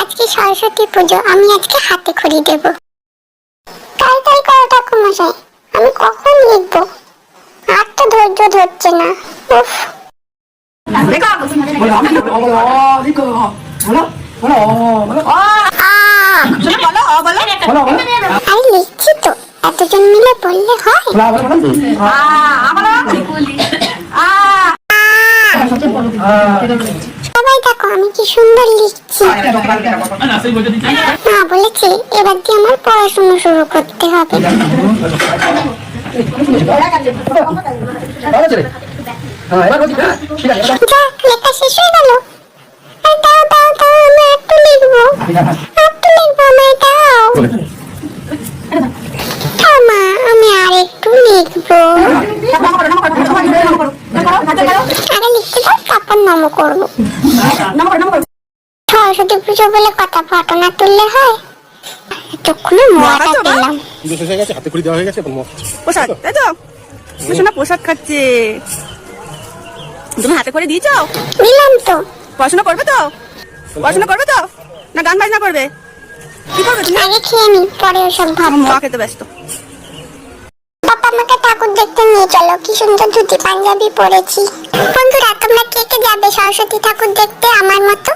আজকে সরস্বতী পুজো আমি আজকে হাতে খড়ি দেব তাড়াতাড়ি করো ঠাকুর মশাই আমি কখন লিখব আর তো ধৈর্য ধরছে না উফ আরে লিখছি তো এতজন মিলে বললে হয় দেখো আমি কি সুন্দর লিখছি। মা বলেছে এবার দিয়ে আমার পড়াশোনা শুরু করতে হবে। যাক লেখা শেষ হয়ে গেল। দাও দাও দাও আমি একটু লিখব। একটু লিখব আমায় দাও। দাও মা আমি আর একটু লিখব আরে লিখতে দাও তারপর নম করব সরস্বতী পুজো বলে কথা ফটো না তুললে হয়? এতক্ষণে প্রসাদ তাই তো। প্রসাদ খাচ্ছে। তুমি হাতে করে দিয়েছ? দিলাম তো। পড়াশোনা করবে তো? পড়াশোনা করবে তো? না গান বাজনা করবে? কি করবে তুমি? আগে খেয়ে নি পরে ওসব মা খেতে ব্যস্ত। আমাকে ঠাকুর দেখতে নিয়ে চলো। কি সুন্দর ধুতি পাঞ্জাবি পরেছি। বন্ধুরা, তোমরা কে কে যাবে সরস্বতী ঠাকুর দেখতে আমার মতো?